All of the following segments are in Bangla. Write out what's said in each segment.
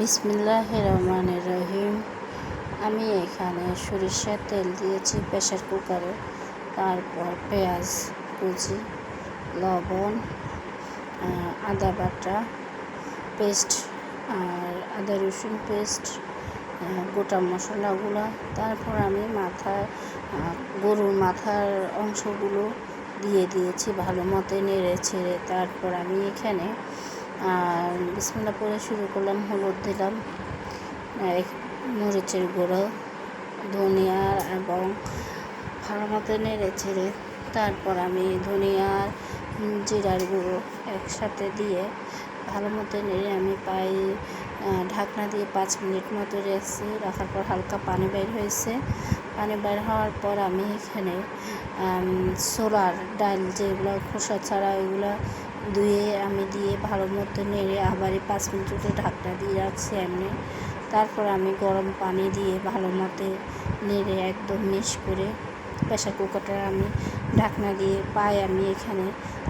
বিসমিল্লাহ রহমান রহিম। আমি এখানে সরিষার তেল দিয়েছি প্রেশার কুকারে, তারপর পেঁয়াজ কুচি, লবণ আদা বাটা পেস্ট আর আদা রসুন পেস্ট গোটা মশলাগুলো, তারপর আমি মাথায় গরুর মাথার অংশগুলো দিয়ে দিয়েছি ভালো মতো নেড়ে ছেড়ে। তারপর আমি এখানে আর বিসমিল্লা পরে শুরু করলাম হলুদ দিলাম মরিচের গুঁড়ো ধনিয়া এবং ভালো মতো নেড়ে ছেড়ে তারপর আমি ধনিয়ার জিরার গুঁড়ো একসাথে দিয়ে ভালো মতো নেড়ে আমি আহ, ঢাকনা দিয়ে পাঁচ মিনিট মতো রেখেছি। রাখার পর হালকা পানি বের হয়েছে। পানি বের হওয়ার পর আমি এখানে ছোলার ডাল যেগুলো খোসা ছাড়া ওইগুলো ধুয়ে আমি দিয়ে ভালো মতো নেড়ে আবার পাঁচ মিনিট মতো ঢাকনা দিয়ে রাখছি এমনি। তারপর আমি গরম পানি দিয়ে ভালো মতো নেড়ে একদম মিক্স করে প্রেশার কুকারটা আমি ঢাকনা দিয়ে পায়ে আমি এখানে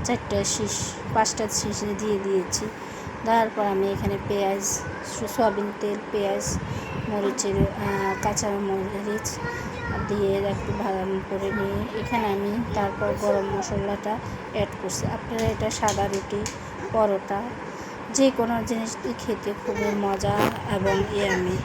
চারটা শীষ, পাঁচটা শীষ দিয়ে দিয়েছি। দেওয়ার পর আমি এখানে পেঁয়াজ সয়াবিন তেল, পেঁয়াজ, মরিচের কাঁচা মরিচ দিয়ে একটু ভালো করে নিয়ে এখানে আমি তারপর গরম মশলাটা অ্যাড করছি। আপনারা এটা সাদা রুটি, পরোটা যে কোনো জিনিস খেতে খুবই মজা এবং ইয়ামি।